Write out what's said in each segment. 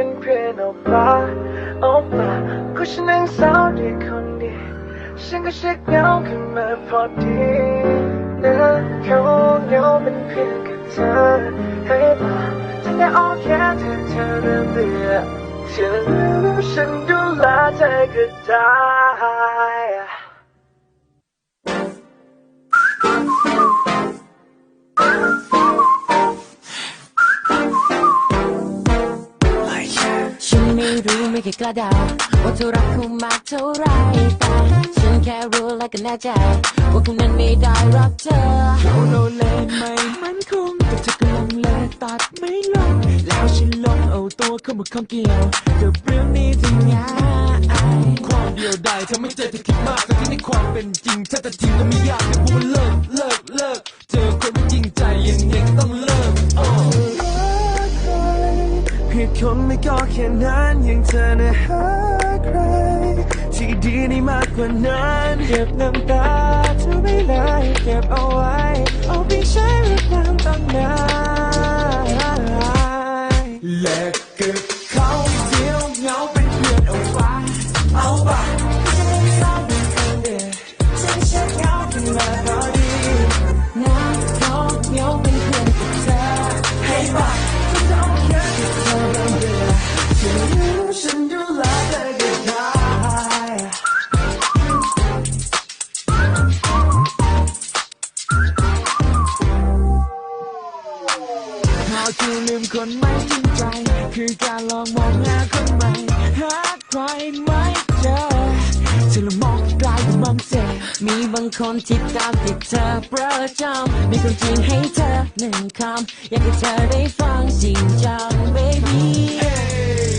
เป็นเพื่อนเอาป่าเอาป่าก็ฉันนั่งเศร้าด้วยคนเดียวฉันก็เช็คเงาขึ้นมาพอดีนะเขาเงาเป็นเพื่อนกับเธอให้ป่าฉันได้อ้อแค่เธอเธอเริ่มเบื่อเธอรู้ฉันดูแลเธอก็ได้ ไม่รู้ไม่เคยกล้าเดาว่าเธอรักเขามากเท่าไรแต่ฉันแค่รู้และก็แน่ใจว่าคุณนั้นไม่ได้รับเธอเราโลเลไม่มันคงแต่เธอกำลังเลตัดไม่ลงแล้วฉันลองเอาตัวเข้ามาข้องเกี่ยวกับเรื่องนี้ที่ง่ายความเดียวดายทำให้ใจเธอคิดมากแต่ที่ในความเป็นจริงถ้าจะทิ้งก็ไม่ยากแต่พูดเลิกเลิกเลิกเจอคนไม่จริงใจยังไงก็ต้อง คนไม่ก็แค่นั้นยังเธอนะหาใคร ที่ดีได้มากกว่านั้น เก็บน้ำตาเธอไม่ไหลเก็บเอา พอคือลืมคนไม่จริงใจ คือการลองมองหาคนใหม่หาใครไม่เจอจะลองมองไกลก็มองเจอมีบางคนที่ตามติดเธอประจำมีคนจริงให้เธอหนึ่งคำอยากให้เธอได้ฟังจริงจัง baby เอ้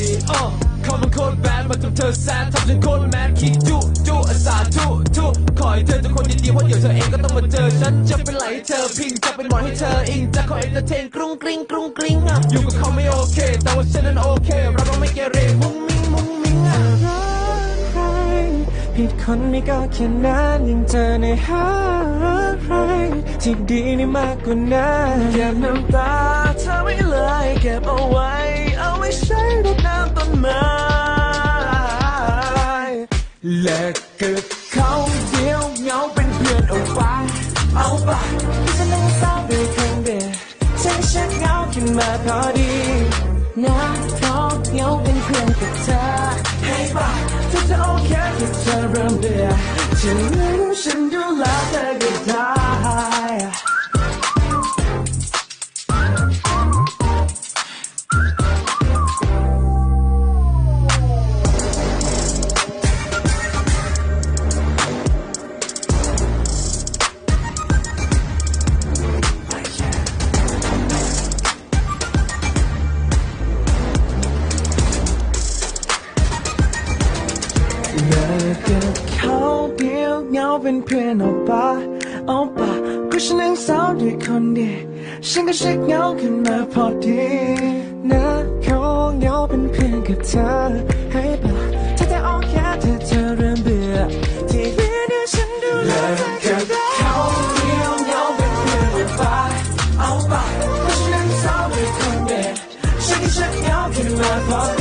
ยอ้เขามันโคตรแบนมาทำเธอแซนทำฉันโคตรแมนคิดจุจุอาสาทุทุขอให้เธอเป็นคนดีๆเพราะเดี๋ยวเธอเอง เจอฉันจะเป็นไหลให้เธอพิงจะเป็นหมอนให้เธออิงจะขอเอนเตอร์เทนกรุงกริงกรุงกริงอะอยู่กับเขาไม่โอเค แต่ว่าฉันนั้นโอเคเราต้องไม่เกเรมุ้งมิ้งมุ้งมิ้งอะรักใครผิดคนไม่ก็แค่นั้นยังเธอในหาใครที่ดีนี่มากกว่านั้นเก็บน้ำตาเธอไม่เลยเก็บเอาไว้ เอาไว้ใช้รดน้ำต้นไม้และเกิดเขาเดียวเหงาเป็นเพื่อนเอาไป เอาไปฉันนั่งเศร้าด้วยคนเดียฉันเช็คเหงาขึ้นมาพอดีนะเขาเหงาเป็นเพื่อนกับเธอให้ไปเธอจะโอเคที่เธอเริ่มเบื่อฉันรู้ฉันดูแลเธอก็ได้ กกับเขาเดียวเหงาเป็นเพื่อนเอาปะเอาปะก็ฉันนั่งเศร้าด้วยคนเดียวฉันก็เช็คเหงาขึ้นมาพอดีนะเขาเหงาเป็นเพื่อนกับเธอให้ปะถ้าจะเอาแค่เธอเธอเริ่มเบื่อที่เพื่อนเดียฉันดูแลเลิกเธอกับได้เขาเดียวเหงาเป็นเพื่อนเอาไปเอาปเพราะฉันนั้นเศร้าด้วยคนเดียวฉันก็เช็คเหงาขึ้นมาพอดี